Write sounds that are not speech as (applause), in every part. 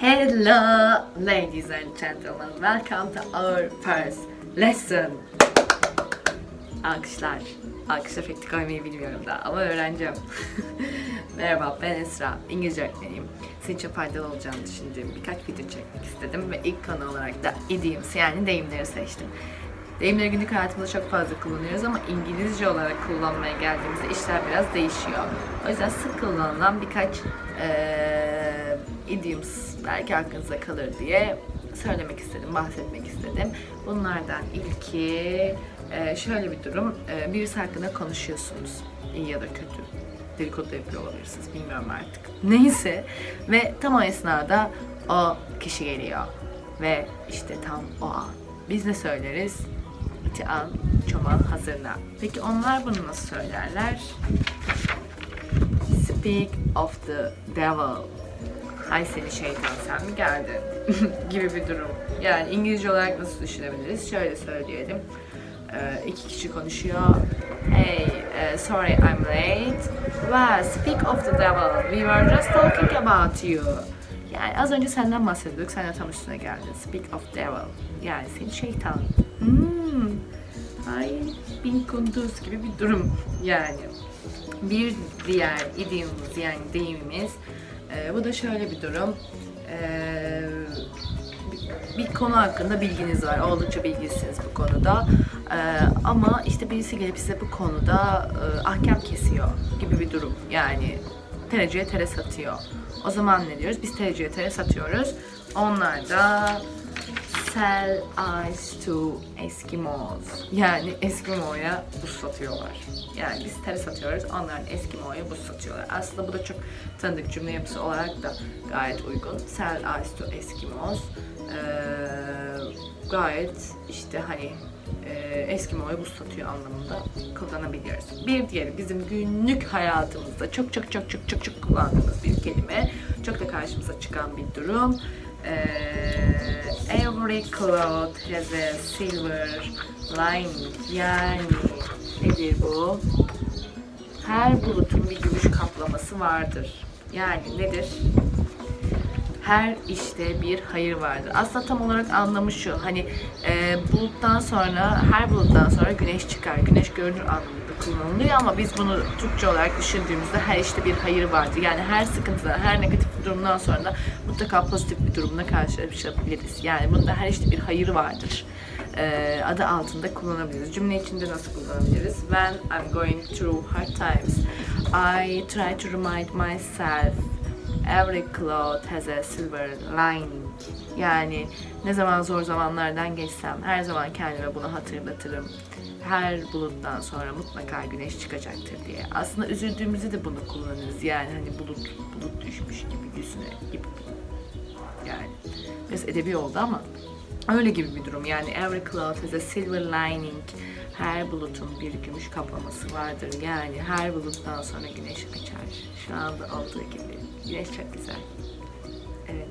Hello, ladies and gentlemen. Welcome to our first lesson. Alkışlar. Alkış efekti koymayı bilmiyorum daha ama öğreneceğim. (laughs) Merhaba ben Esra. İngilizce öğretmeniyim. Senin için faydalı olacağını düşündüğüm birkaç video çekmek istedim ve ilk konu olarak da idioms yani deyimleri seçtim. Deyimleri günlük hayatımızda çok fazla kullanıyoruz ama İngilizce olarak kullanmaya geldiğimizde işler biraz değişiyor. O yüzden sık kullanılan birkaç eee idioms belki aklınıza kalır diye söylemek istedim, bahsetmek istedim. Bunlardan ilki eee, şöyle bir durum. Eee, Birisi hakkında konuşuyorsunuz. iyi ya da kötü. Dedikodu yapıyor olabilirsiniz. Bilmiyorum artık. Neyse. Ve tam o esnada o kişi geliyor. Ve işte tam o an. Biz ne söyleriz? İti al, çoban hazırla. Peki onlar bunu nasıl söylerler? Speak of the devil. Ay seni şeytan sen mi geldin? (laughs) gibi bir durum. Yani İngilizce olarak nasıl düşünebiliriz? Şöyle söyleyelim. Ee, iki kişi konuşuyor. Hey, uh, sorry I'm late. Well, speak of the devil. We were just talking about you. Yani az önce senden bahsediyorduk. Sen de tam üstüne geldin. Speak of devil. Yani seni şeytan. Hmm. Ay bin kunduz gibi bir durum yani. Bir diğer idiomumuz yani deyimimiz e, bu da şöyle bir durum. E, bir- konu hakkında bilginiz var. Oldukça bilgisiniz bu konuda. E, ama işte birisi gelip size bu konuda e, ahkam kesiyor gibi bir durum. Yani tereciye tere satıyor. O zaman ne diyoruz? Biz tereciye tere satıyoruz. Onlar da sell ice to Eskimos. Yani Eskimo'ya buz satıyorlar. Yani biz tere satıyoruz, onlar Eskimo'ya buz satıyorlar. Aslında bu da çok tanıdık cümle yapısı olarak da gayet uygun. Sell ice to Eskimos. Ee, gayet işte hani e, Eskimo'ya buz satıyor anlamında kullanabiliyoruz. Bir diğeri bizim günlük hayatımızda çok çok çok çok çok çok kullandığımız bir kelime. Çok da karşımıza çıkan bir durum. Ee, every cloth has a silver lining. Yani nedir bu? Her bulutun bir gümüş kaplaması vardır. Yani nedir? Her işte bir hayır vardır. Aslında tam olarak anlamı şu. Hani e, buluttan sonra, her buluttan sonra güneş çıkar. Güneş görünür anlamında kullanılıyor ama biz bunu Türkçe olarak düşündüğümüzde her işte bir hayır vardır. Yani her sıkıntıdan, her negatif bir durumdan sonra da mutlaka pozitif bir durumla karşılaşabiliriz. Yani bunda her işte bir hayır vardır. E, adı altında kullanabiliriz. Cümle içinde nasıl kullanabiliriz? When I'm going through hard times, I try to remind myself Every cloth has a silver lining. Yani ne zaman zor zamanlardan geçsem her zaman kendime bunu hatırlatırım. Her buluttan sonra mutlaka güneş çıkacaktır diye. Aslında üzüldüğümüzde de bunu kullanırız. Yani hani bulut bulut düşmüş gibi yüzüne gibi. Yani biraz edebi oldu ama öyle gibi bir durum. Yani every cloud has a silver lining. Her bulutun bir gümüş kaplaması vardır. Yani her buluttan sonra güneş açar. Şu anda olduğu gibi. Güneş çok güzel. Evet.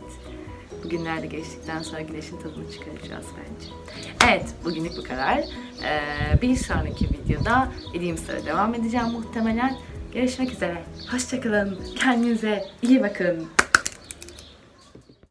Bugünler de geçtikten sonra güneşin tadını çıkaracağız bence. Evet, bugünlük bu kadar. Ee, bir sonraki videoda dediğim sıra devam edeceğim muhtemelen. Görüşmek üzere. Hoşçakalın. Kendinize iyi bakın.